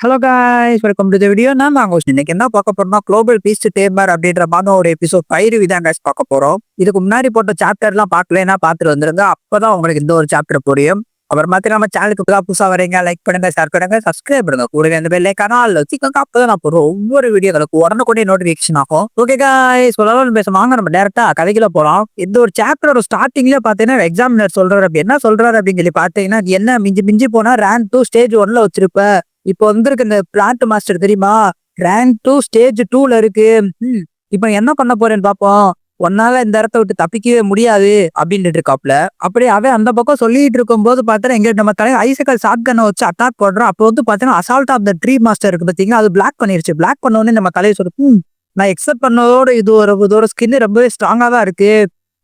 Hello guys welcome to the video நான் தான் இன்னைக்கு என்ன பார்க்க போறோம்னா குளோபல் பீஸ் டேமர் அப்படின்ற ஒரு எபிசோட் பயிர் விதான் guys பார்க்க போறோம். இதுக்கு முன்னாடி போட்ட சாப்டர்லாம் பார்க்கலன்னா பார்த்துட்டு வந்துருங்க. அப்பதான் உங்களுக்கு இந்த ஒரு சாப்டர் புரியும். அப்புறம் மாதிரி நம்ம சேனலுக்கு புதுசாக புதுசாக வரீங்க லைக் பண்ணுங்க ஷேர் பண்ணுங்க சப்ஸ்கிரைப் பண்ணுங்க. கூடவே அந்த பெல்லை கனால் வச்சுக்கோங்க. அப்பதான் நான் போடுற ஒவ்வொரு வீடியோகளுக்கு உடனுக்குடனே நோட்டிபிகேஷன் ஆகும். ஓகே காய்ஸ் சொல்லலாம் பேச வாங்க நம்ம டேரக்டா கதைக்குள்ள போலாம். இந்த ஒரு சாப்டரோட ஸ்டார்டிங்ல பாத்தீங்கன்னா எக்ஸாமினர் சொல்றாரு. அப்படி என்ன சொல்றாரு அப்படின்னு சொல்லி பாத்தீங்கன்னா என்ன மிஞ்சி மிஞ்சி போனா ரேங்க் டூ ஸ்டேஜ் ஒன்ல வச்சிருப்ப. இப்போ வந்திருக்கு இந்த பிளாட் மாஸ்டர் தெரியுமா? ரேங்க் டூ ஸ்டேஜ் டூல இருக்கு. இப்போ என்ன பண்ண போறேன்னு பார்ப்போம் உன்னால இந்த இடத்த விட்டு தப்பிக்கவே முடியாது அப்படின்ட்டு இருக்காப்ல. அப்படியே அவன் அந்த பக்கம் சொல்லிட்டு இருக்கும்போது பார்த்தா எங்க நம்ம தலைவர் ஐசக்கல் ஷார்ட் கண்ணை வச்சு அட்டாக் பண்றோம் அப்போ வந்து பார்த்தீங்கன்னா assault of the tree master இருக்கு பார்த்தீங்கன்னா அது பிளாக் பண்ணிருச்சு. பிளாக் பண்ண நம்ம தலையை சொல்லு நான் எக்ஸப்ட் பண்ணதோட இது ஒரு இதோட ஸ்கின் ரொம்பவே ஸ்ட்ராங்காக தான் இருக்கு.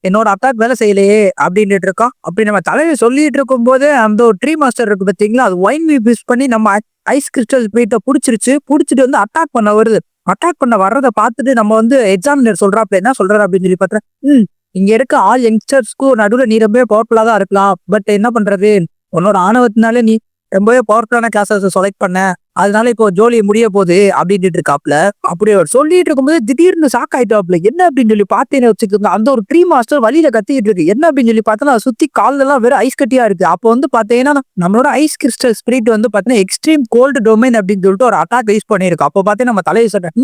என்னோட அட்டாக் வேலை செய்யலையே அப்படின்ட்டு இருக்கோம் அப்படி நம்ம தலையை சொல்லிட்டு இருக்கும்போது அந்த ஒரு ட்ரீ மாஸ்டர் இருக்கு பார்த்தீங்களா அது ஒயின் வி யூஸ் பண்ணி நம்ம ஐஸ் கிறிஸ்டல் போயிட்ட பிடிச்சிருச்சு பிடிச்சிட்டு வந்து அட்டாக் பண்ண வருது. அட்டாக் பண்ண வர்றதை பார்த்துட்டு நம்ம வந்து எக்ஸாமினர் சொல்றாப்ல என்ன சொல்றாரு அப்படின்னு சொல்லி பார்த்தா ம் இங்க இருக்க ஆல் யங்ஸ்டர்ஸ்க்கும் நடுவில் நீ ரொம்ப பவர்ஃபுல்லாக தான் இருக்கலாம். பட் என்ன பண்றது? உன்னோட ஆணவத்தினால நீ ரொம்பவே பவர்ஃபுல்லான கிளாஸஸ் செலக்ட் பண்ண அதனால இப்போ ஜோலி முடிய போகுது அப்படின்ட்டு இருக்காப்ல. அப்படி அவர் சொல்லிட்டு இருக்கும்போது திடீர்னு ஷாக் ஆயிட்டாப்ல. என்ன அப்படின்னு சொல்லி பார்த்தேன்னு வச்சுக்கோங்க. அந்த ஒரு ட்ரீ மாஸ்டர் வழியில கத்திட்டு இருக்கு. என்ன அப்படின்னு சொல்லி பார்த்தோன்னா சுத்தி காலெல்லாம் எல்லாம் வெறும் ஐஸ் கட்டியா இருக்கு. அப்போ வந்து பாத்தீங்கன்னா நம்மளோட ஐஸ் கிறிஸ்டல் ஸ்பிரிட் வந்து பாத்தீங்கன்னா எக்ஸ்ட்ரீம் கோல்டு டொமைன் அப்படின்னு சொல்லிட்டு ஒரு அட்டாக் யூஸ் பண்ணிருக்கு அப்போ பாத்தீங்கன்னா நம்ம தலையை சொன்னேன்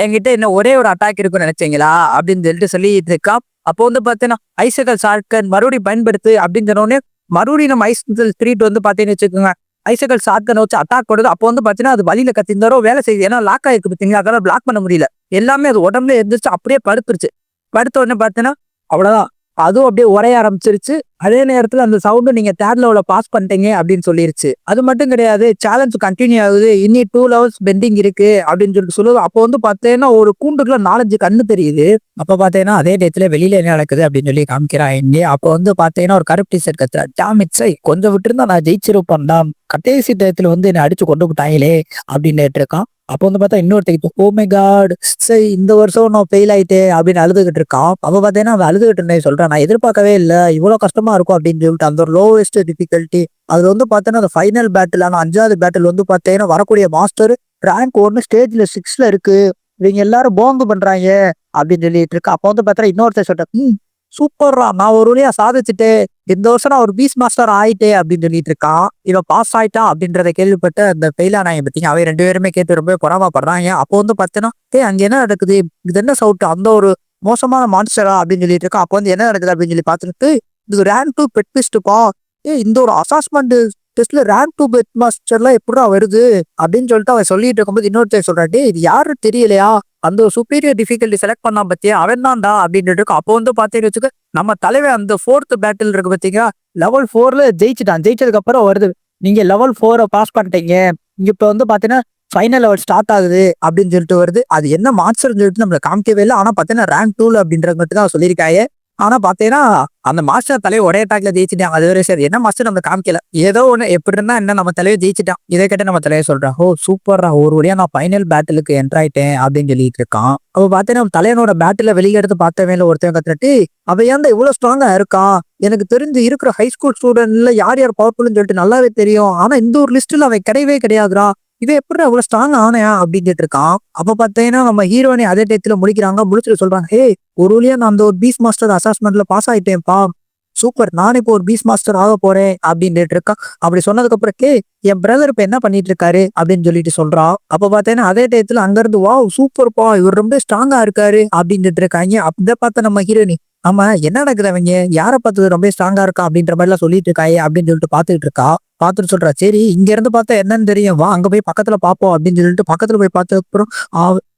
என்கிட்ட என்ன ஒரே ஒரு அட்டாக் இருக்குன்னு நினைச்சீங்களா? அப்படின்னு சொல்லிட்டு சொல்லிட்டு இருக்கா. அப்போ வந்து பாத்தீங்கன்னா ஐசகல் ஷார்ட்கன் மறுபடியும் பயன்படுத்து அப்படின்னு சொன்னோடனே மறுபடியும் நம்ம ஐஸ் ஸ்பிரிட் வந்து பாத்தீங்கன்னு வச்சுக்கோங்க ஐசகல் ஷார்ட்கன் வச்சு அட்டாக் பண்ணுது அப்போ வந்து பாத்தீங்கன்னா அது வழியில கத்திருந்தாரோ வேலை செய்யுது ஏன்னா லாக் ஆயிருக்கு பார்த்தீங்களா? அதெல்லாம் பிளாக் பண்ண முடியல. எல்லாமே அது உடம்புல இருந்துச்சு அப்படியே படுத்துருச்சு. படுத்த உடனே பார்த்தீங்கன்னா அவ்வளவுதான். அதுவும் அப்படியே உரைய ஆரம்பிச்சிருச்சு. அதே நேரத்தில் அந்த சவுண்டு நீங்கள் தேர்ட் லெவலில் பாஸ் பண்ணிட்டீங்க அப்படின்னு சொல்லிருச்சு. அது மட்டும் கிடையாது சேலஞ்ச் கண்டினியூ ஆகுது. இன்னி டூ லெவல்ஸ் பெண்டிங் இருக்கு அப்படின்னு சொல்லிட்டு சொல்லுது அப்போ வந்து பார்த்தீங்கன்னா ஒரு கூண்டுக்குள்ள நாலஞ்சு கண்ணு தெரியுது. அப்போ பார்த்தீங்கன்னா அதே டயத்துல வெளியில என்ன நடக்குது அப்படின்னு சொல்லி காமிக்கிறான் இங்கே. அப்போ வந்து பார்த்தீங்கன்னா ஒரு கருப்பு டிஷர்ட் கத்துறா. டாமிட்ஸை கொஞ்சம் விட்டுருந்தா நான் ஜெயிச்சிருப்பேன்டா. கடைசி டயத்தில் வந்து என்னை அடிச்சு கொண்டு போட்டாங்களே அப்படின்னு இருக்கான் அப்போ வந்து பார்த்தா இன்னொருத்தைக்கு ஓமே காட் சரி இந்த வருஷம் நான் ஃபெயில் ஆயிட்டேன் அப்படின்னு அழுதுகிட்டு இருக்கான். அப்போ பார்த்தீங்கன்னா அவன் அழுதுகிட்டு இருந்தேன் சொல்றான். நான் எதிர்பார்க்கவே இல்லை. இவ்வளோ கஷ்டமா இருக்கும் அப்படின்னு சொல்லிட்டு அந்த ஒரு லோவஸ்ட் டிஃபிகல்ட்டி அது வந்து பார்த்தோன்னா அந்த ஃபைனல் பேட்டில் ஆனால் அஞ்சாவது பேட்டில் வந்து பார்த்தீங்கன்னா வரக்கூடிய மாஸ்டர் ரேங்க் ஒன்று ஸ்டேஜ்ல சிக்ஸ்ல இருக்கு. இவங்க எல்லாரும் போங்கு பண்றாங்க அப்படின்னு சொல்லிட்டு இருக்கு. அப்போ வந்து பார்த்தா இன்னொருத்தர் சொல்றேன் சூப்பர்ரா நான் ஒரு வழியா சாதிச்சுட்டேன் இந்த வருஷம் நான் ஒரு பீஸ் மாஸ்டர் ஆயிட்டே அப்படின்னு சொல்லிட்டு இருக்கான் இவன் பாஸ் ஆயிட்டான் அப்படின்றத கேள்விப்பட்டு அந்த ஃபெயில் நான் பத்தீங்க அவன் ரெண்டு பேருமே கேட்டு ரொம்ப பொறாமப்படுறாங்க. அப்போ வந்து பார்த்தீங்கன்னா ஏ அங்க என்ன நடக்குது? இது என்ன சவுட்டு அந்த ஒரு மோசமான மான்ஸ்டரா அப்படின்னு சொல்லிட்டு இருக்கான் அப்போ வந்து என்ன நடக்குது அப்படின்னு சொல்லி பார்த்துட்டு இது ரேங்க் டூ பெட் பிஸ்ட்டுப்பா ஏ இந்த ஒரு அசாஸ்மெண்ட் டெஸ்ட்ல ரேங்க் டூ பெட் மாஸ்டர்லாம் எப்படா வருது அப்படின்னு சொல்லிட்டு அவன் சொல்லிட்டு இருக்கும்போது இன்னொருத்தர் சொல்றாட்டி இது யாரும் தெரியலையா? அந்த ஒரு சுப்பீரியர் டிஃபிகல்ட்டி செலக்ட் பண்ணா பத்தியா? அவன் தான்டா. அப்படின்னு இருக்கும். அப்போ வந்து பாத்தீங்கன்னு வச்சுக்க நம்ம தலைவன் அந்த ஃபோர்த் பேட்டில் இருக்கு பாத்தீங்கன்னா லெவல் ஃபோர்ல ஜெயிச்சிட்டான். ஜெயிச்சதுக்கு அப்புறம் வருது. நீங்க லெவல் ஃபோரை பாஸ் பண்ணிட்டீங்க. இங்க இப்ப வந்து பாத்தீங்கன்னா ஃபைனல் லெவல் ஸ்டார்ட் ஆகுது அப்படின்னு சொல்லிட்டு வருது. அது என்ன மாஸ்டர்னு சொல்லிட்டு நம்மளை காமிக்கவே இல்லை. ஆனா பாத்தீங்கன்னா ரேங்க் டூல அப்படின்றது மட்டும் தான் சொல்லியிருக்காங்க. ஆனா பாத்தீங்கன்னா அந்த மாஸ்டர் தலையை ஒரே அட்டாக்ல ஜெயிச்சிட்டான். அது வரை சரி. என்ன மாஸ்டர் நம்ம காமிக்கல. ஏதோ ஒண்ணு எப்படி இருந்தா என்ன நம்ம தலையை ஜெயிச்சிட்டான். இதை கேட்டு நம்ம தலையை சொல்றான். ஓ சூப்பர்ரா ஒரு வழியா நான் ஃபைனல் பேட்டிலுக்கு என்டர் ஆயிட்டேன் அப்படின்னு சொல்லிட்டு இருக்கான். அப்ப பாத்தீங்கன்னா தலையனோட பேட்டில வெளியே எடுத்து இல்லை ஒருத்தன் கத்துட்டு அவ ஏன் இவ்வளவு ஸ்ட்ராங்கா இருக்கான்? எனக்கு தெரிஞ்சு இருக்கிற ஹை ஸ்கூல் ஸ்டூடெண்ட்ல யார் யார் பவர்ஃபுல்னு சொல்லிட்டு நல்லாவே தெரியும். ஆனா இந்த ஒரு லிஸ்ட்ல அவன் கிடையவே கிடையாதுரா இது எப்படி அவ்வளவு ஸ்ட்ராங் ஆனையா அப்படின்னு இருக்கான் அப்ப பார்த்தீங்கன்னா நம்ம ஹீரோனை அதே டயத்துல முடிக்கிறாங்க முடிச்சுட்டு சொல்றாங்க ஹே ஒரு வழியா நான் அந்த ஒரு பீஸ் மாஸ்டர் அசாஸ்மெண்ட்ல பாஸ் ஆயிட்டேன்ப்பா. சூப்பர் நான் இப்போ ஒரு பீஸ் மாஸ்டர் ஆக போறேன் அப்படின்னு இருக்கான் அப்படி சொன்னதுக்கு அப்புறம் கே என் பிரதர் இப்ப என்ன பண்ணிட்டு இருக்காரு? அப்படின்னு சொல்லிட்டு சொல்றான். அப்ப பார்த்தீங்கன்னா அதே டயத்துல அங்க இருந்து சூப்பர் சூப்பர்ப்பா இவர் ரொம்ப ஸ்ட்ராங்கா இருக்காரு அப்படின்னு இருக்காங்க அப்படி பார்த்த நம்ம ஹீரோனி ஆமா என்ன நடக்குது யாரை பார்த்து ரொம்ப ஸ்ட்ராங்கா இருக்கா? அப்படின்ற மாதிரி எல்லாம் சொல்லிட்டு இருக்காயே அப்படின்னு சொல்லிட்டு பாத்துக்கிட்டு இருக்கா. பார்த்துட்டு சொல்றா சரி இங்க இருந்து பார்த்தா என்னன்னு தெரியும். வா அங்க போய் பக்கத்துல பாப்போம் அப்படின்னு சொல்லிட்டு பக்கத்துல போய் பார்த்ததுக்கு அப்புறம்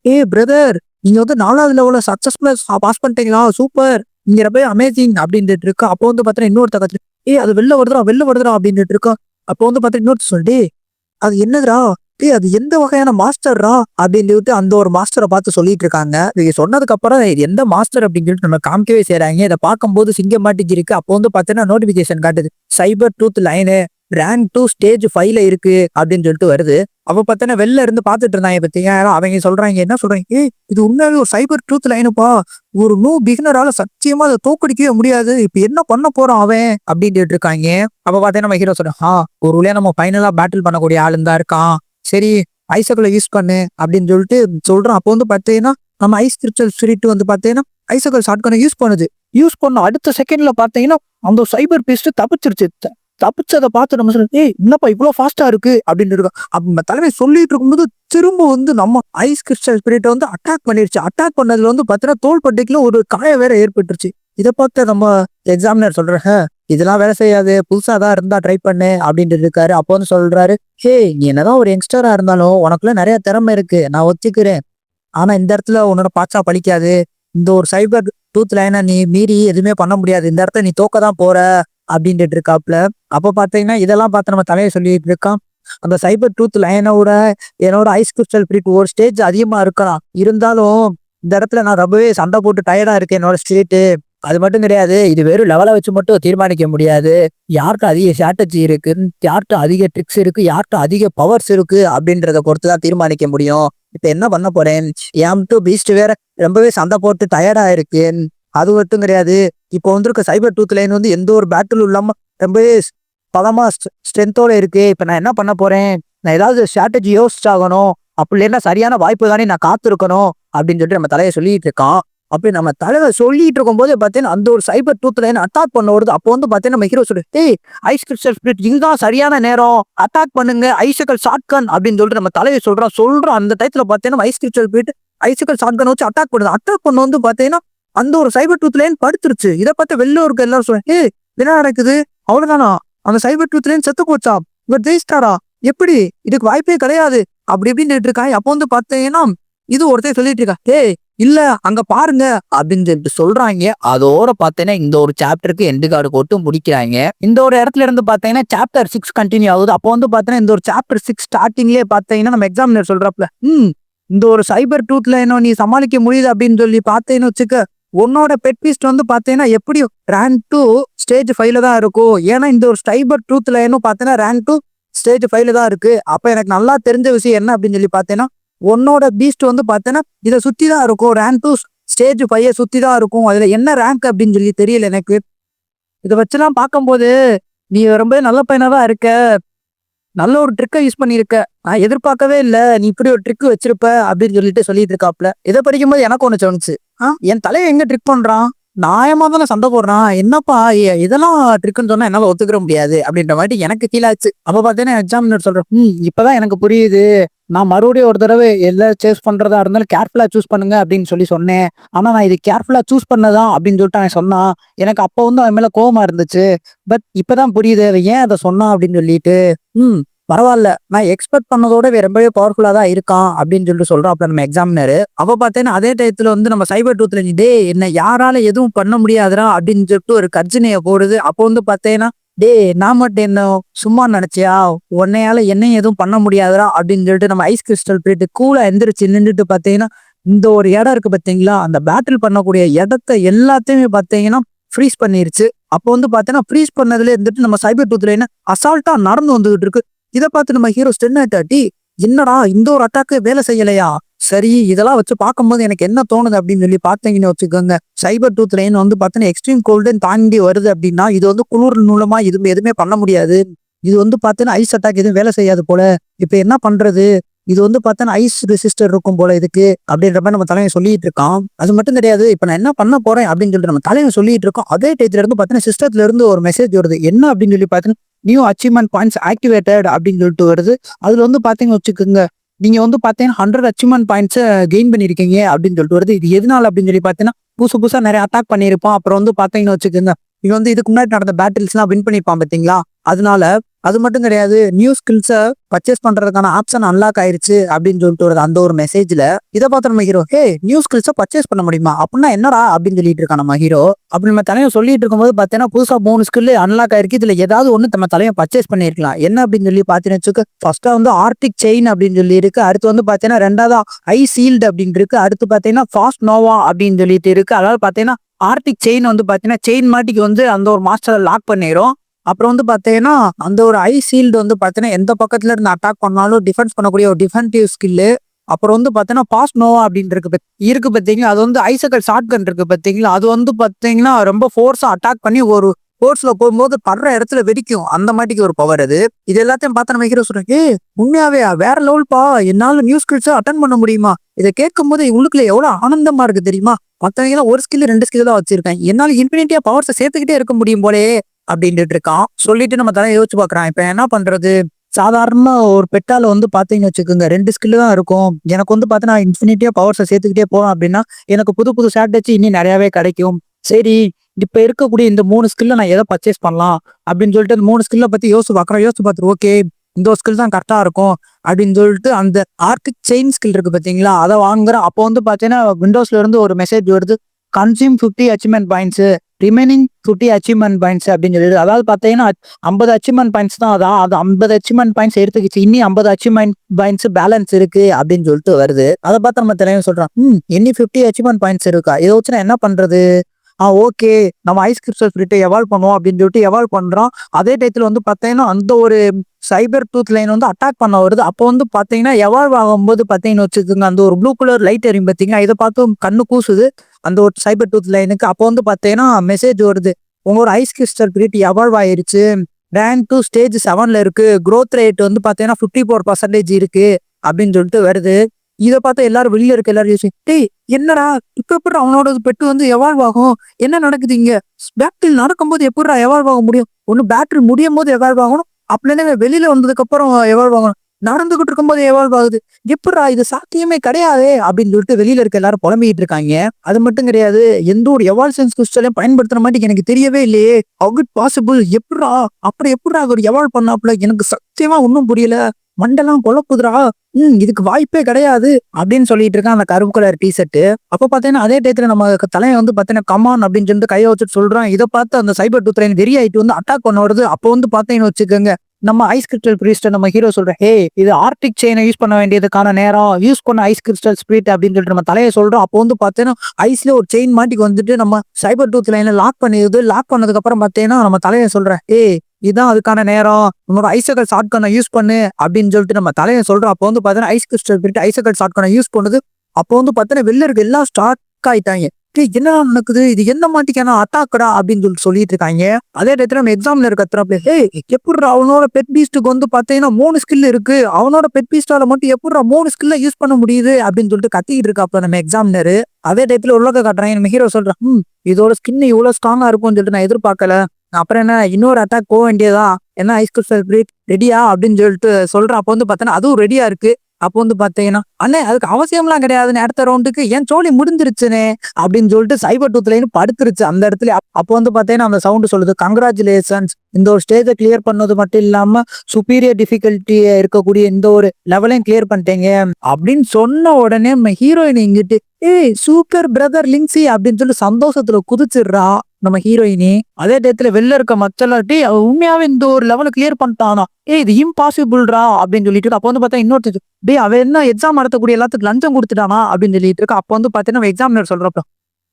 ஏ பிரதர் நீங்க வந்து நாலாவது லெவல சக்சஸ்ஃபுல்லா பாஸ் பண்ணிட்டீங்களா? சூப்பர் இங்க போய் அமேசிங் அப்படின்ட்டு இருக்கா. அப்போ வந்து பார்த்தா இன்னொருத்த கத்து ஏ அது வெளில வருதுடா வெளில வருதுடா அப்படின்ட்டு இருக்கா. அப்போ வந்து பார்த்தா இன்னொருத்த சொல்லிட்டு அது என்னதுடா? ஏய் அது எந்த வகையான மாஸ்டர்ரா அப்படின்னு சொல்லிட்டு அந்த ஒரு மாஸ்டரை பார்த்து சொல்லிட்டு இருக்காங்க. இது சொன்னதுக்கு அப்புறம் இது எந்த மாஸ்டர் அப்படின்னு நம்ம காமிக்கவே செய்யறாங்க இதை பார்க்கும்போது சிங்கமாட்டிக்கு இருக்கு. அப்போ வந்து பார்த்தீங்கன்னா நோட்டிபிகேஷன் காட்டுது. Cyber tooth line rank two stage ஃபைவ்ல இருக்கு அப்படின்னு சொல்லிட்டு வருது. அப்போ பார்த்தோன்னா வெளில இருந்து பார்த்துட்டு இருந்தாங்க பத்தீங்க அவங்க சொல்றாங்க என்ன சொல்றாங்க? ஏய் இது உண்மையாவே ஒரு சைபர் ட்ரூத் லைனுப்பா ஒரு நூ பிகினரால சத்தியமா அதை தோக்கடிக்கவே முடியாது. இப்ப என்ன பண்ண போறான் அவன் அப்படின்னு இருக்காங்க. அப்ப பார்த்தீங்கன்னா நம்ம ஹீரோ சொல்றேன் ஆ ஒரு வழியா நம்ம ஃபைனலா பேட்டில் பண்ணக்கூடிய ஆளுந்தான் இருக்கான். சரி ஐசக்கில் யூஸ் பண்ணு அப்படின்னு சொல்லிட்டு சொல்கிறோம் அப்போ வந்து பார்த்தீங்கன்னா நம்ம ஐஸ் கிரிச்சல் ஸ்பிரிட் வந்து பார்த்தீங்கன்னா ஐசக்கல் ஷாட்கனை யூஸ் பண்ணுது. யூஸ் பண்ண அடுத்த செகண்ட்ல பார்த்தீங்கன்னா அந்த சைபர் பேஸ்ட்டு தப்பிச்சிருச்சு. தப்பிச்சதை பார்த்து நம்ம சொல்ல ஏய் என்னப்பா இவ்வளோ ஃபாஸ்ட்டாக இருக்கு? அப்படின்னு இருக்கோம். அப்போ நம்ம தலைமை சொல்லிட்டு இருக்கும்போது திரும்ப வந்து நம்ம ஐஸ் கிறிஸ்டல் ஸ்பிரிட்டை வந்து அட்டாக் பண்ணிருச்சு. அட்டாக் பண்ணதுல வந்து பார்த்தீங்கன்னா தோள்பட்டைக்குள்ள ஒரு காய வேற ஏற்பட்டுருச்சு. இதை பார்த்து நம்ம எக்ஸாமினர் சொல்கிறேன் இதெல்லாம் வேலை செய்யாது புதுசாக தான் இருந்தா ட்ரை பண்ணு அப்படின்ட்டு இருக்காரு. அப்போ வந்து சொல்றாரு ஹே நீ என்னதான் ஒரு யங்ஸ்டரா இருந்தாலும் உனக்குள்ள நிறைய திறமை இருக்கு. நான் ஒத்துக்கிறேன். ஆனா இந்த இடத்துல உன்னோட பாச்சா பழிக்காது. இந்த ஒரு சைபர் டூத் லைனை நீ மீறி எதுவுமே பண்ண முடியாது. இந்த இடத்த நீ தோக்க தான் போற. அப்படின்ட்டு இருக்காப்ல அப்போ பார்த்தீங்கன்னா இதெல்லாம் பார்த்து நம்ம தலையை சொல்லிட்டு இருக்கான். அந்த சைபர் டூத் லைனோட என்னோட ஐஸ் கிறிஸ்டல் பிரிட் ஒரு ஸ்டேஜ் அதிகமாக இருக்கலாம் இருந்தாலும் இந்த இடத்துல நான் ரொம்பவே சண்டை போட்டு டயர்டாக இருக்கேன் என்னோட ஸ்டேட்டு அது மட்டும் கிடையாது இது வெறும் லெவலை வச்சு மட்டும் தீர்மானிக்க முடியாது. யார்கிட்ட அதிக ஸ்ட்ராட்டஜி இருக்கு? யார்கிட்ட அதிக ட்ரிக்ஸ் இருக்கு? யார்கிட்ட அதிக பவர்ஸ் இருக்கு? அப்படின்றத பொறுத்து தான் தீர்மானிக்க முடியும். இப்ப என்ன பண்ண போறேன்? எம் டு பீஸ்ட் வேற ரொம்பவே சண்டை போட்டு டயர்டா இருக்கு அது மட்டும் கிடையாது. இப்போ வந்திருக்க சைபர் டூத் லைன் வந்து எந்த ஒரு பேட்டிலும் இல்லாம ரொம்பவே பலமா ஸ்ட்ரென்த்தோட இருக்கு. இப்ப நான் என்ன பண்ண போறேன்? நான் ஏதாவது ஸ்ட்ராட்டஜி யோசிச்சாகணும். அப்படி இல்லைன்னா சரியான வாய்ப்பு தானே நான் காத்திருக்கணும். அப்படின்னு சொல்லிட்டு நம்ம தலையை சொல்லிட்டு இருக்கான். அப்படி நம்ம தலைவர் சொல்லிட்டு இருக்கும்போது பார்த்தீங்கன்னா அந்த ஒரு சைபர் டூத் லைன் அட்டாக் பண்ண வருது. அப்போ வந்து பார்த்தீங்கன்னா நம்ம ஹீரோ சொல்லு ஏய் ஐஸ் கிறிஸ்டல் ஸ்பிரிட் இதுதான் சரியான நேரம். அட்டாக் பண்ணுங்க. ஐசக்கல் ஷாட்கன் அப்படின்னு சொல்லிட்டு நம்ம தலையை சொல்றோம். சொல்றோம். அந்த டயத்துல பார்த்தீங்கன்னா ice crystal spirit icicle shotgun வச்சு அட்டாக் பண்ணுது. அட்டாக் பண்ண வந்து பார்த்தீங்கன்னா அந்த ஒரு சைபர் டூத் லைன் படுத்துருச்சு? இதை பார்த்து வெளில இருக்க எல்லாரும் சொல்றேன் ஏய் என்ன நடக்குது? அவ்வளவுதானா? அந்த சைபர் டூத் லைன் செத்து போச்சா? இவர் ஜெயிஸ்டாரா எப்படி? இதுக்கு வாய்ப்பே கிடையாது. அப்படி இப்படின்னு இருக்காங்க அப்போ வந்து பார்த்தீங்கன்னா இது ஒருத்தர் சொல்லிட்டு இருக்கா ஏய் இல்ல அங்க பாருங்க அப்படின்னு சொல்லிட்டு சொல்றாங்க. அதோட பார்த்தீங்கன்னா இந்த ஒரு சாப்டருக்கு எண்டு கார்டு போட்டு முடிக்கிறாங்க. இந்த ஒரு இடத்துல இருந்து பார்த்தீங்கன்னா சாப்டர் சிக்ஸ் கண்டினியூ ஆகுது. அப்போ வந்து பாத்தீங்கன்னா இந்த ஒரு சாப்டர் சிக்ஸ் ஸ்டார்டிங்லேயே பார்த்தீங்கன்னா நம்ம எக்ஸாமினர் சொல்றப்பல ம் இந்த ஒரு சைபர் டூத்ல என்ன நீ சமாளிக்க முடியுது? அப்படின்னு சொல்லி பார்த்தேன்னு வச்சுக்க உன்னோட பெட் பீஸ்ட் வந்து பார்த்தீங்கன்னா எப்படி ரேங்க் டூ ஸ்டேஜ் ஃபைவ்ல தான் இருக்கும். ஏன்னா இந்த ஒரு சைபர் டூத்ல என்ன பார்த்தீங்கன்னா ரேங்க் டூ ஸ்டேஜ் ஃபைவ்ல தான் இருக்கு. அப்ப எனக்கு நல்லா தெரிஞ்ச விஷயம் என்ன அப்படின்னு சொல்லி பார்த்தீங்கன்னா உன்னோட பீஸ்ட் வந்து பார்த்தேன்னா இதை சுற்றி தான் இருக்கும். ரேங்க் டூ ஸ்டேஜ் ஃபைவ் சுற்றி தான் இருக்கும். அதில் என்ன ரேங்க் அப்படின்னு சொல்லி தெரியல எனக்கு. இதை வச்சுலாம் பார்க்கும்போது நீ ரொம்ப நல்ல பையனாக தான் இருக்க. நல்ல ஒரு ட்ரிக்கை யூஸ் பண்ணியிருக்க. நான் எதிர்பார்க்கவே இல்லை. நீ இப்படி ஒரு ட்ரிக் வச்சிருப்ப அப்படின்னு சொல்லிட்டு சொல்லிட்டு இருக்காப்ல. இதை படிக்கும்போது எனக்கு ஒன்று தோணுச்சு. ஆ என் தலையை எங்கே ட்ரிக் பண்ணுறான் நியாயமாக தானே சண்டை போடுறான். என்னப்பா இதெல்லாம் ட்ரிக்குன்னு சொன்னால் என்னால் ஒத்துக்கிற முடியாது அப்படின்ற மாதிரி எனக்கு கீழாச்சு அப்போ பார்த்தீங்கன்னா எக்ஸாமினர் சொல்கிறேன் ம் இப்போ தான் எனக்கு புரியுது. நான் மறுபடியும் ஒரு தடவை எல்லாம் சேஸ் பண்றதா இருந்தாலும் கேர்ஃபுல்லா சூஸ் பண்ணுங்க அப்படின்னு சொல்லி சொன்னேன். ஆனா நான் இது கேர்ஃபுல்லா சூஸ் பண்ணதான் அப்படின்னு சொல்லிட்டு அவன் சொன்னான். எனக்கு அப்போ வந்து அவன் மேல கோவமா இருந்துச்சு. பட் இப்பதான் புரியுது அவன் ஏன் அதை சொன்னான் அப்படின்னு சொல்லிட்டு. ம் பரவாயில்ல. நான் எக்ஸ்பெக்ட் பண்ணதோட ரொம்பவே பவர்ஃபுல்லா தான் இருக்கான் அப்படின்னு சொல்லிட்டு சொல்றோம் அப்ப நம்ம எக்ஸாமினர் அவ பார்த்தேன்னா அதே டயத்துல வந்து நம்ம சைபர் டூத்ல டே என்ன யாரால எதுவும் பண்ண முடியாதுடா அப்படின்னு சொல்லிட்டு ஒரு கர்ஜனையை போடுது. அப்போ வந்து பார்த்தேன்னா டே நான் மட்டும் என்ன சும்மா நினைச்சியா? உன்னையால என்னையும் எதுவும் பண்ண முடியாதுடா? அப்படின்னு சொல்லிட்டு நம்ம ஐஸ் கிறிஸ்டல் போயிட்டு கூலா எந்திரிச்சு நின்றுட்டு பார்த்தீங்கன்னா இந்த ஒரு இடம் இருக்கு பார்த்தீங்களா அந்த பேட்டில் பண்ணக்கூடிய இடத்த எல்லாத்தையுமே பார்த்தீங்கன்னா ஃப்ரீஸ் பண்ணிருச்சு. அப்போ வந்து பார்த்தீங்கன்னா ஃப்ரீஸ் பண்ணதுல இருந்துட்டு நம்ம சைபர் டூத்ல என்ன அசால்ட்டா நடந்து வந்துகிட்டு இருக்கு. இதை பார்த்து நம்ம ஹீரோ ஸ்டென் ஆட்டாட்டி என்னடா இந்த ஒரு அட்டாக்கு வேலை செய்யலையா? சரி இதெல்லாம் வச்சு பார்க்கும்போது எனக்கு என்ன தோணுது அப்படின்னு சொல்லி பார்த்தீங்கன்னு வச்சுக்கோங்க. சைபர் டூத் லைன் வந்து பார்த்தீங்கன்னா எக்ஸ்ட்ரீம் கோல்டுன்னு தாண்டி வருது அப்படின்னா இது வந்து குளிர் மூலமா இது எதுவுமே பண்ண முடியாது. இது வந்து பார்த்தீங்கன்னா ஐஸ் அட்டாக் எதுவும் வேலை செய்யாது போல. இப்போ என்ன பண்றது? இது வந்து பார்த்தீங்கன்னா ஐஸ் ரெசிஸ்டர் இருக்கும் போல இதுக்கு அப்படின்ற மாதிரி நம்ம தலைவன் சொல்லிட்டு இருக்கான். அது மட்டும் கிடையாது இப்போ நான் என்ன பண்ண போறேன் அப்படின்னு சொல்லிட்டு நம்ம தலைவன் சொல்லிட்டு இருக்கோம். அதே டயத்துல இருந்து பார்த்தீங்கன்னா சிஸ்டத்துல இருந்து ஒரு மெசேஜ் வருது. என்ன அப்படின்னு சொல்லி பார்த்தீங்கன்னா நியூ அச்சீவ்மெண்ட் பாயிண்ட்ஸ் ஆக்டிவேட்டட் அப்படின்னு சொல்லிட்டு வருது. அதுல வந்து பாத்தீங்கன்னு வச்சுக்கோங்க நீங்க வந்து பாத்தீங்கன்னா ஹண்ட்ரட் அச்சீவ்மெண்ட் பாயிண்ட்ஸ் கெயின் பண்ணிருக்கீங்க அப்படின்னு சொல்லிட்டு வருது. இது எதனால அப்படின்னு சொல்லி பாத்தீங்கன்னா புதுசு புதுசா நிறைய அட்டாக் பண்ணியிருப்பான் அப்புறம் வந்து பாத்தீங்கன்னா வச்சுக்கோங்க இவன் வந்து இதுக்கு முன்னாடி நடந்த பேட்டில்ஸ்லாம் வின் பண்ணிருப்பான் பாத்தீங்களா? அதனால அது மட்டும் கிடையாது நியூ ஸ்கில்ஸை பர்ச்சேஸ் பண்றதுக்கான ஆப்ஷன் அன்லாக் ஆயிருச்சு அப்படின்னு சொல்லிட்டு வருது அந்த ஒரு மெசேஜ்ல இதை பார்த்து நம்ம ஹீரோ ஹே நியூ ஸ்கில்ஸை பர்ச்சேஸ் பண்ண முடியுமா? அப்படின்னா என்னடா? அப்படின்னு சொல்லிட்டு இருக்கான் நம்ம ஹீரோ அப்படி நம்ம தலையை சொல்லிட்டு இருக்கும்போது பார்த்தீங்கன்னா புதுசா மூணு ஸ்கில் அன்லாக் ஆயிருக்கு. இதுல ஏதாவது ஒன்று நம்ம தலையை பர்ச்சேஸ் பண்ணிருக்கலாம். என்ன அப்படின்னு சொல்லி பார்த்தீங்கன்னா ஃபர்ஸ்டா வந்து ஆர்டிக் செயின் அப்படின்னு சொல்லி இருக்கு. அடுத்து வந்து பார்த்தீங்கன்னா ரெண்டாவது ஐ சீல்டு அப்படின்னு இருக்கு. அடுத்து பார்த்தீங்கன்னா ஃபாஸ்ட் நோவா அப்படின்னு சொல்லிட்டு இருக்கு. அதாவது பார்த்தீங்கன்னா ஆர்டிக் செயின் வந்து பார்த்தீங்கன்னா செயின் மாட்டிக்கு வந்து அந்த ஒரு மாஸ்டரை லாக் பண்ணிரும். அப்புறம் வந்து பார்த்தீங்கன்னா அந்த ஒரு ஐ சீல்டு வந்து பார்த்தீங்கன்னா எந்த பக்கத்துல இருந்து அட்டாக் பண்ணாலும் டிஃபென்ஸ் பண்ணக்கூடிய ஒரு டிஃபென்டிவ் ஸ்கில்லு அப்புறம் வந்து பார்த்தீங்கன்னா பாஸ் நோவா அப்படின்னு இருக்கு இருக்கு பார்த்தீங்களா அது வந்து ஐசக்கல் ஷார்ட் கன் இருக்கு பார்த்தீங்களா அது வந்து பார்த்தீங்கன்னா ரொம்ப ஃபோர்ஸாக அட்டாக் பண்ணி ஒரு ஸ்போர்ட்ஸ்ல போகும்போது படுற இடத்துல வெடிக்கும். அந்த மாதிரிக்கு ஒரு பவர் அது. இது எல்லாத்தையும் பார்த்து நம்ம ஹீரோ சொல்றேன் ஏ உண்மையாவே வேற லெவல்ப்பா என்னால நியூஸ் கிரிட்ஸ் அட்டன் பண்ண முடியுமா? இதை கேட்கும் போது உள்ளுக்குள்ள எவ்வளவு ஆனந்தமா இருக்கு தெரியுமா? மற்றவங்க ஒரு ஸ்கில் ரெண்டு ஸ்கில் தான் வச்சிருக்கேன் என்னால இன்ஃபினிட்டியா பவர்ஸை சேர்த்துக்கிட்டே இருக்க முடியும் போலே அப்படின்ட்டு இருக்கான் சொல்லிட்டு நம்ம தலை யோசிச்சு பாக்குறான் இப்ப என்ன பண்றது? சாதாரண ஒரு பெட்டால வந்து பாத்தீங்கன்னு வச்சுக்கோங்க ரெண்டு ஸ்கில் தான் இருக்கும். எனக்கு வந்து பார்த்தீங்கன்னா இன்ஃபினிட்டியா பவர்ஸை சேர்த்துக்கிட்டே போவேன் அப்படின்னா எனக்கு புது புது ஸ்ட்ராட்டஜி இன்னும் நிறையவே கிடைக்கும். சரி இப்ப இருக்கக்கூடிய இந்த மூணு ஸ்கில்ல நான் எதை பர்ச்சேஸ் பண்ணலாம்? அப்படின்னு சொல்லிட்டு அந்த மூணு ஸ்கில்ல பத்தி யோசிச்சு பாக்குறேன் யோசிச்சு பார்த்துட்டு ஓகே இந்த ஒரு ஸ்கில் தான் கரெக்டா இருக்கும் அப்படின்னு சொல்லிட்டு அந்த ஆர்டிக் செயின் ஸ்கில் இருக்கு பாத்தீங்களா அதை வாங்குறேன். அப்போ வந்து பாத்தீங்கன்னா விண்டோஸ்ல இருந்து ஒரு மெசேஜ் வருது consume fifty achievement points remaining fifty achievement points அப்படின்னு சொல்லிட்டு அதாவது பார்த்தீங்கன்னா ஐம்பது அச்சீவ்மெண்ட் பாயிண்ட்ஸ் தான் அதான் அது ஐம்பது அச்சீவ்மெண்ட் பாயிண்ட்ஸ் எடுத்துக்கிச்சு. இனி ஐம்பது அச்சீவ்மெண்ட் பாயிண்ட்ஸ் பேலன்ஸ் இருக்கு அப்படின்னு சொல்லிட்டு வருது. அதை பார்த்து நம்ம தலைவன் சொல்றோம். ம் இன்னி ஃபிஃப்டி அச்சீவ்மெண்ட் பாயிண்ட்ஸ் இருக்கா? இதை வச்சு நான் என்ன பண்றது? ஆ ஓகே நம்ம ஐஸ் கிறிஸ்டல் ஸ்பிரிட்டை எவால்வ் பண்ணுவோம் அப்படின்னு சொல்லிட்டு எவால்வ் பண்றோம். அதே டயத்துல வந்து பார்த்தீங்கன்னா அந்த ஒரு சைபர் டூத் லைன் வந்து அட்டாக் பண்ண வருது. அப்போ வந்து பார்த்தீங்கன்னா எவால்வ் ஆகும்போது பார்த்தீங்கன்னா வச்சுக்கோங்க அந்த ஒரு ப்ளூ கலர் லைட் எரியும் பார்த்தீங்கன்னா இதை பார்த்து கண்ணு கூசுது. அந்த ஒரு சைபர் டூத் லைனுக்கு அப்போ வந்து பார்த்தீங்கன்னா மெசேஜ் வருது. உங்களோட ஐஸ் கிறிஸ்டல் கிரிட் எவால்வ் ஆயிருச்சு. ரேங்க் டூ ஸ்டேஜ் செவனில் இருக்குது க்ரோத் ரேட் வந்து பார்த்தீங்கன்னா ஃபிஃப்டி ஃபோர் பர்சன்டேஜ் இருக்கு அப்படின்னு சொல்லிட்டு வருது. இதை பார்த்து எல்லாரும் வெளியில இருக்க எல்லாரும் யோசிச்சு டேய் என்னடா இப்ப எப்படி அவனோட பெட்டு வந்து எவால்வ் ஆகும்? என்ன நடக்குது இங்க? பேட்டரி நடக்கும்போது எப்படிடா எவால்வ் ஆக முடியும்? ஒன்று பேட்டரி முடியும் போது எவால்வ் ஆகணும் அப்படின்னா வெளியில வந்ததுக்கு அப்புறம் எவால்வ் ஆகணும். நடந்துகிட்டு இருக்கும்போது எவால்வ் ஆகுது? எப்படா இது சாத்தியமே கிடையாதே அப்படின்னு சொல்லிட்டு வெளியில இருக்க எல்லாரும் புலம்பிக்கிட்டு இருக்காங்க. அது மட்டும் கிடையாது எந்த ஒரு எவால்சன்ஸ் கிறிஸ்டலையும் பயன்படுத்துற மாதிரி எனக்கு தெரியவே இல்லையே. அவுட் பாசிபிள் எப்படா அப்புறம் எப்படா ஒரு எவால்வ் பண்ணாப்புல? எனக்கு சத்தியமா ஒன்றும் புரியல. மண்டெல்லாம் குழப்புதுரா ம் இதுக்கு வாய்ப்பே கிடையாது அப்படின்னு சொல்லிட்டு இருக்கான் அந்த கருப்பு கலர் டிஷர்ட் அப்ப பாத்தீங்கன்னா அதே டயத்துல நம்ம தலையை வந்து பாத்தீங்கன்னா கமான் அப்படின்னு சொல்லிட்டு கையை வச்சுட்டு சொல்றான். இதை பார்த்து அந்த சைபர் டூத் லைன் வெறி வந்து அட்டாக் பண்ண வருது. அப்போ வந்து பாத்தீங்கன்னு வச்சுக்கோங்க. நம்ம ஐஸ் கிறிஸ்டல் பிரீஸ்ட நம்ம ஹீரோ சொல்ற ஹே இது ஆர்டிக் செயினை யூஸ் பண்ண வேண்டியதுக்கான நேரம். யூஸ் பண்ண ஐஸ் கிறிஸ்டல் ஸ்பிரிட் அப்படின்னு சொல்லிட்டு நம்ம தலையை சொல்றோம். அப்போ வந்து பார்த்தீங்கன்னா ஐஸ்ல ஒரு செயின் மாட்டிக்கு வந்துட்டு நம்ம சைபர் டூத் லைன்ல லாக் பண்ணிடுது. லாக் பண்ணதுக்கு அப்புறம் பாத்தீங்கன்னா நம்ம தலையை சொல்றேன் ஹே இதான் அதுக்கான நேரம். உன்னோட ஐசக்கல் ஷார்ட் கண்ணை யூஸ் பண்ணு அப்படின்னு சொல்லிட்டு நம்ம தலையை சொல்றோம். அப்போ வந்து பார்த்தீங்கன்னா ice crystal spirit icicle shard கண்ணை யூஸ் பண்ணுது. அப்போ வந்து பாத்தீங்கன்னா வெளில இருக்க எல்லாம் ஸ்டார்க் ஆயிட்டாங்க. டேய் என்ன நடக்குது? இது எந்த மாட்டிக்கான அட்டாக்கடா அப்படின்னு சொல்லிட்டு சொல்லிட்டு இருக்காங்க. அதே நேரத்தில் நம்ம எக்ஸாம்ல இருக்க தரப்புல எப்படிடா அவனோட பெட் பீஸ்ட்டுக்கு வந்து பார்த்தீங்கன்னா மூணு ஸ்கில் இருக்கு. அவனோட பெட் பீஸ்டால மட்டும் எப்படிடா மூணு ஸ்கில்ல யூஸ் பண்ண முடியுது? அப்படின்னு சொல்லிட்டு கத்திக்கிட்டு இருக்காப்ல நம்ம எக்ஸாமினரு அதே டயத்துல உலக காட்டுறாங்க. நம்ம ஹீரோ சொல்றேன் ம் இதோட ஸ்கின் இவ்வளவு ஸ்ட்ராங்கா இருக்கும்னு சொல்லிட்டு நான் எதிர்பார்க்கல. அப்புறம் என்ன இன்னொரு அட்டாக் போக வேண்டியதா? என்ன ஐஸ்கிரீம் கிறிஸ்டல் ரெடியா அப்படின்னு சொல்லிட்டு சொல்றேன் அப்போ வந்து பார்த்தோன்னா அதுவும் ரெடியா இருக்கு. அப்போ வந்து பாத்தீங்கன்னா அண்ணே அதுக்கு அவசியம்லாம் கிடையாதுன்னு அடுத்த ரவுண்டுக்கு ஏன் சோழி முடிஞ்சிருச்சுனே? அப்படின்னு சொல்லிட்டு சைபர் டூத்லேன்னு படுத்துருச்சு அந்த இடத்துல. அப்போ வந்து பாத்தீங்கன்னா அந்த சவுண்டு சொல்லுது கங்க்ராச்சுலேஷன்ஸ் இந்த ஒரு ஸ்டேஜை கிளியர் பண்ணது மட்டும் இல்லாம சுப்பீரியர் டிஃபிகல்ட்டி இருக்கக்கூடிய இந்த ஒரு லெவலையும் கிளியர் பண்ணிட்டீங்க. அப்படின்னு சொன்ன உடனே நம்ம ஹீரோயின் இங்கிட்டு ஏய் சூப்பர் பிரதர் லிங்ஸி அப்படின்னு சொல்லி சந்தோஷத்துல குதிச்சிடுறா. நம்ம ஹீரோயினி அதே டயத்துல வெளில இருக்க மச்சலாட்டி உண்மையாவே இந்த ஒரு லெவலுக்கு கிளியர் பண்ணிட்டானா. ஏ இது இம்பாசிபிள்ரா அப்படின்னு சொல்லிட்டு அப்போ வந்து பார்த்தா இன்னொருத்தர் டே அவன் என்ன எக்ஸாம் நடத்தக்கூடிய எல்லாத்துக்கும் லஞ்சம் கொடுத்துட்டானா அப்படின்னு சொல்லிட்டு இருக்கா. அப்போ வந்து பார்த்தீங்கன்னா எக்ஸாமினர் சொல்றப்ப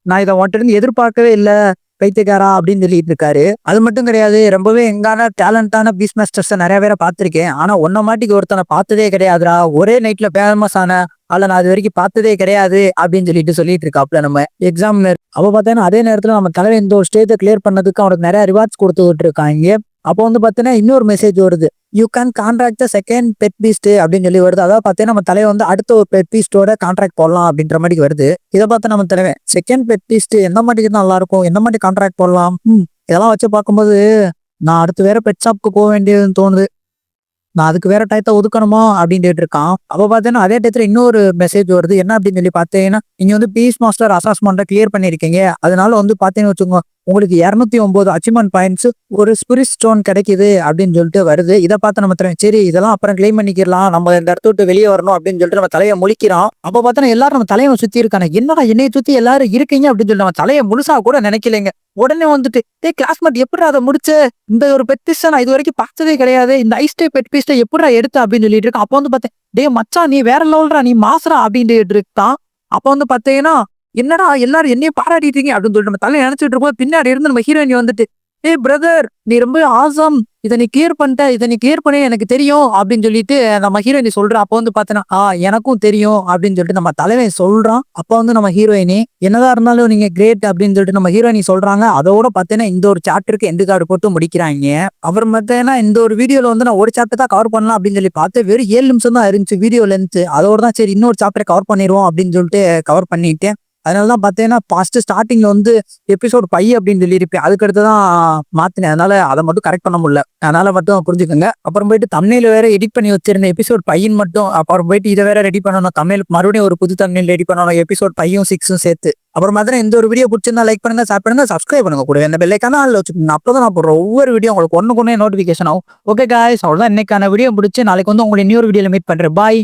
நான் இதை உன்கிட்ட இருந்து எதிர்பார்க்கவே இல்லை. பைத்தியக்காரா அப்படின்னு சொல்லிட்டு இருக்காரு. அது மட்டும் கிடையாது ரொம்பவே எங்கான டேலண்டான பீஸ் மாஸ்டர்ஸ் நிறைய பேரை பார்த்துருக்கேன். ஆனா ஒன்ன மாட்டிக்கு ஒருத்தனை பார்த்ததே கிடையாதுடா. ஒரே நைட்ல ஃபேமஸ் ஆன ஆள நான் அது வரைக்கும் பார்த்ததே கிடையாது அப்படின்னு சொல்லிட்டு சொல்லிட்டு இருக்காப்ல நம்ம எக்ஸாமினர் அவ பார்த்தோன்னா அதே நேரத்துல நம்ம தலைவர் இந்த ஒரு ஸ்டேஜை கிளியர் பண்ணதுக்கு அவனுக்கு நிறைய ரிவார்ட்ஸ் கொடுத்து விட்டுருக்காங்க அப்போ வந்து பார்த்தீங்கன்னா இன்னொரு மெசேஜ் வருது. You can contract the second pet beast அப்படின்னு சொல்லி வருது. அதாவது பார்த்தீங்கன்னா நம்ம தலைவர் வந்து அடுத்த ஒரு பெட் பீஸ்டோட கான்ட்ராக்ட் போடலாம் அப்படின்ற மாதிரி வருது. இதை பார்த்து நம்ம தலைவன் செகண்ட் பெட் பீஸ்ட் எந்த மாதிரி நல்லா இருக்கும் எந்த மாதிரி கான்ட்ராக்ட் போடலாம்? இதெல்லாம் வச்சு பார்க்கும்போது நான் அடுத்து வேற பெட் ஷாப்க்கு போக வேண்டியதுன்னு தோணுது. நான் அதுக்கு வேற டயத்தை ஒதுக்கணுமா அப்படின்னு இருக்கான் அப்போ பார்த்தீங்கன்னா அதே டயத்தில் இன்னொரு மெசேஜ் வருது. என்ன அப்படின்னு சொல்லி பார்த்தீங்கன்னா நீங்க வந்து பீஸ் மாஸ்டர் அசாஸ்மெண்ட்டை கிளியர் பண்ணியிருக்கீங்க. அதனால வந்து பார்த்தீங்கன்னு வச்சுக்கோங்க உங்களுக்கு இரநூத்தி ஒன்பது அச்சீவ்மெண்ட் பாயிண்ட்ஸ் ஒரு ஸ்பிரிட் ஸ்டோன் கிடைக்குது அப்படின்னு சொல்லிட்டு வருது. இதை பார்த்து நம்ம சரி இதெல்லாம் அப்புறம் கிளைம் பண்ணிக்கலாம். நம்ம இந்த இடத்த விட்டு வெளியே வரணும் அப்படின்னு சொல்லிட்டு நம்ம தலையை முழிக்கிறோம். அப்போ பார்த்தோன்னா எல்லாரும் நம்ம தலையை சுத்தி இருக்காங்க. என்னடா என்னைய சுத்தி எல்லாரும் இருக்கீங்க அப்படின்னு சொல்லி நம்ம தலையை முழுசா கூட நினைக்கலைங்க. உடனே வந்துட்டு டே கிளாஸ்மேட் எப்படி அதை முடிச்ச? இந்த ஒரு பெட் நான் இது வரைக்கும் பார்த்ததே கிடையாது. இந்த ஐஸ்டே பெட் பீஸ்ட எப்படிடா எடுத்த? அப்படின்னு சொல்லிட்டு இருக்கேன். அப்போ வந்து பார்த்தேன் டே மச்சான் நீ வேற லெவல்ரா நீ மாசுறா அப்படின்னு இருக்கான் அப்போ வந்து பார்த்தீங்கன்னா என்னடா எல்லாரும் என்னையே பாராட்டிட்டீங்க அப்படின்னு சொல்லிட்டு நம்ம தலை நினைச்சிட்டு இருப்போம் பின்னாடி இருந்து நம்ம ஹீரோயின் வந்துட்டு ஏ பிரதர் நீ ரொம்ப ஆசம் இதை நீ கிளியர் பண்ணிட்ட இதை நீ கிளியர் பண்ணி எனக்கு தெரியும். அப்படின்னு சொல்லிட்டு நம்ம ஹீரோயினி சொல்றா. அப்போ வந்து பார்த்தனா ஆ எனக்கும் தெரியும். அப்படின்னு சொல்லிட்டு நம்ம தலைவன் சொல்றான். அப்போ வந்து நம்ம ஹீரோயினி என்னதான் இருந்தாலும் நீங்க கிரேட் அப்படின்னு சொல்லிட்டு நம்ம ஹீரோயினி சொல்றாங்க. அதோட பார்த்தீங்கன்னா இந்த ஒரு சாப்டருக்கு எந்த கார்டு போட்டு முடிக்கிறாங்க. அப்புறம் பார்த்தீங்கன்னா இந்த ஒரு வீடியோல வந்து நான் ஒரு சாப்டர் தான் கவர் பண்ணலாம் அப்படின்னு சொல்லி பார்த்து வெறும் ஏழு நிமிஷம் தான் இருந்துச்சு வீடியோ லென்த் அதோட தான் சரி இன்னொரு சாப்டரை கவர் பண்ணிடுவோம் அப்படின்னு சொல்லிட்டு கவர் பண்ணிட்டேன். அதனால தான் பார்த்தீங்கன்னா ஃபர்ஸ்ட் ஸ்டார்டிங்ல வந்து எபிசோட் பை அப்படின்னு சொல்லியிருப்பேன். அதுக்கடுத்து தான் மாத்தினேன். அதனால அதை மட்டும் கரெக்ட் பண்ண முடியல. அதனால மட்டும் புரிஞ்சுக்கோங்க. அப்புறம் போயிட்டு தமிழில் வேற எடிட் பண்ணி வச்சிருந்த எபிசோட் பையன் மட்டும் அப்புறம் போயிட்டு இதை வேற ரெடி பண்ணணும். தமிழ் மறுபடியும் ஒரு புது தமிழ் ரெடி பண்ணணும். எபிசோட் பையும் சிக்ஸும் சேர்த்து. அப்புறம் மாதிரி எந்த ஒரு வீடியோ பிடிச்சிருந்தா லைக் பண்ணுங்க ஷேர் பண்ணுங்க சப்ஸ்கிரைப் பண்ணுங்க கூட இந்த பெல்லைக்கான ஆள் வச்சுக்கோங்க அப்பதான் நான் போடுற ஒவ்வொரு வீடியோ உங்களுக்கு ஒன்று கொண்டே நோட்டிஃபிகேஷன் ஆகும். ஓகே காய்ஸ் அவ்வளோதான் இன்னைக்கான வீடியோ பிடிச்சி நாளைக்கு வந்து உங்களை இன்னொரு வீடியோவில் மீட் பண்ணுறேன் பாய்